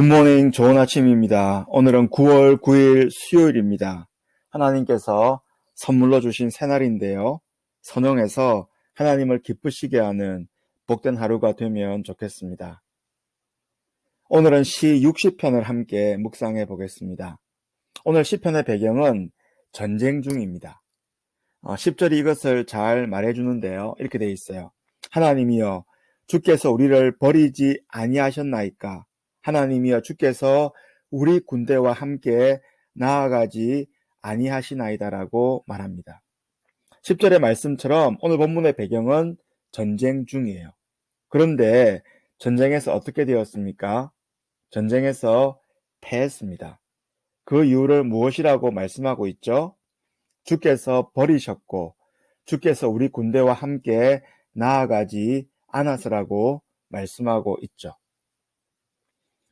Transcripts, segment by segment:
굿모닝 좋은 아침입니다. 오늘은 9월 9일 수요일입니다. 하나님께서 선물로 주신 새날인데요. 선영해서 하나님을 기쁘시게 하는 복된 하루가 되면 좋겠습니다. 오늘은 시 60편을 함께 묵상해 보겠습니다. 오늘 시편의 배경은 전쟁 중입니다. 10절이 이것을 잘 말해주는데요. 이렇게 돼 있어요. 하나님이여 주께서 우리를 버리지 아니하셨나이까 하나님이여 주께서 우리 군대와 함께 나아가지 아니하시나이다라고 말합니다. 10절의 말씀처럼 오늘 본문의 배경은 전쟁 중이에요. 그런데 전쟁에서 어떻게 되었습니까? 전쟁에서 패했습니다. 그 이유를 무엇이라고 말씀하고 있죠? 주께서 버리셨고 주께서 우리 군대와 함께 나아가지 않았으라고 말씀하고 있죠.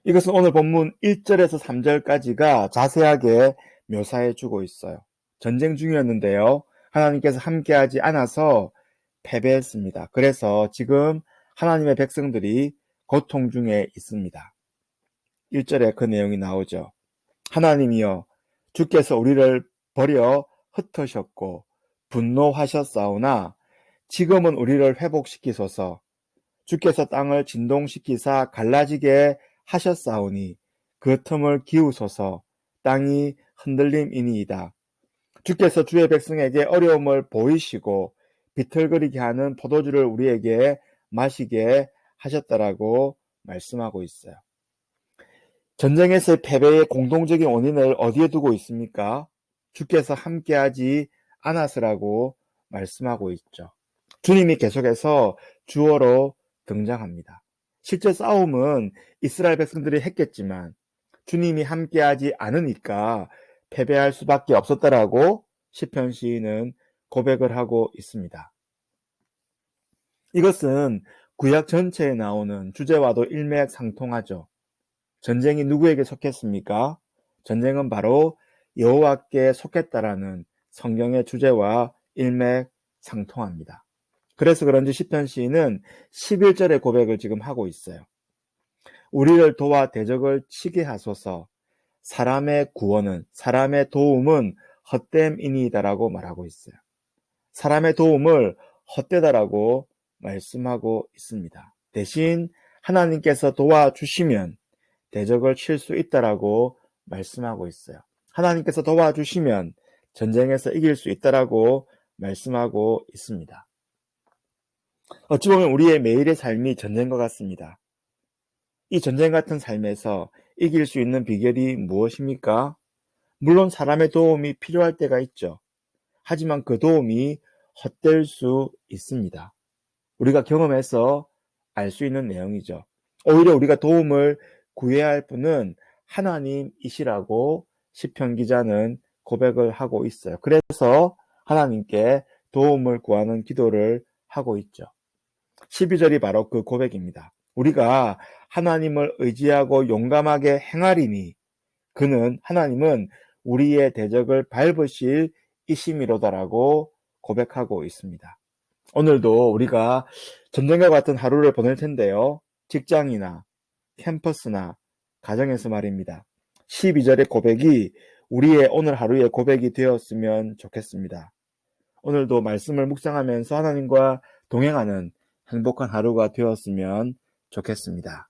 이것은 오늘 본문 1절에서 3절까지가 자세하게 묘사해 주고 있어요. 전쟁 중이었는데요. 하나님께서 함께하지 않아서 패배했습니다. 그래서 지금 하나님의 백성들이 고통 중에 있습니다. 1절에 그 내용이 나오죠. 하나님이여 주께서 우리를 버려 흩으셨고 분노하셨사오나 지금은 우리를 회복시키소서 주께서 땅을 진동시키사 갈라지게 하셨사오니 그 틈을 기우소서 땅이 흔들림이니이다. 주께서 주의 백성에게 어려움을 보이시고 비틀거리게 하는 포도주를 우리에게 마시게 하셨다라고 말씀하고 있어요. 전쟁에서의 패배의 공동적인 원인을 어디에 두고 있습니까? 주께서 함께하지 않았으라고 말씀하고 있죠. 주님이 계속해서 주어로 등장합니다. 실제 싸움은 이스라엘 백성들이 했겠지만 주님이 함께하지 않으니까 패배할 수밖에 없었다라고 시편 시인은 고백을 하고 있습니다. 이것은 구약 전체에 나오는 주제와도 일맥상통하죠. 전쟁이 누구에게 속했습니까? 전쟁은 바로 여호와께 속했다라는 성경의 주제와 일맥상통합니다. 그래서 그런지 시편 시인은 11절의 고백을 지금 하고 있어요. 우리를 도와 대적을 치게 하소서 사람의 구원은 사람의 도움은 헛됨이니이다라고 말하고 있어요. 사람의 도움을 헛되다라고 말씀하고 있습니다. 대신 하나님께서 도와주시면 대적을 칠 수 있다라고 말씀하고 있어요. 하나님께서 도와주시면 전쟁에서 이길 수 있다라고 말씀하고 있습니다. 어찌 보면 우리의 매일의 삶이 전쟁과 같습니다. 이 전쟁 같은 삶에서 이길 수 있는 비결이 무엇입니까? 물론 사람의 도움이 필요할 때가 있죠. 하지만 그 도움이 헛될 수 있습니다. 우리가 경험해서 알 수 있는 내용이죠. 오히려 우리가 도움을 구해야 할 분은 하나님이시라고 시편 기자는 고백을 하고 있어요. 그래서 하나님께 도움을 구하는 기도를 하고 있죠. 12절이 바로 그 고백입니다. 우리가 하나님을 의지하고 용감하게 행하리니 그는 하나님은 우리의 대적을 밟으실 이심이로다라고 고백하고 있습니다. 오늘도 우리가 전쟁과 같은 하루를 보낼 텐데요. 직장이나 캠퍼스나 가정에서 말입니다. 12절의 고백이 우리의 오늘 하루의 고백이 되었으면 좋겠습니다. 오늘도 말씀을 묵상하면서 하나님과 동행하는 행복한 하루가 되었으면 좋겠습니다.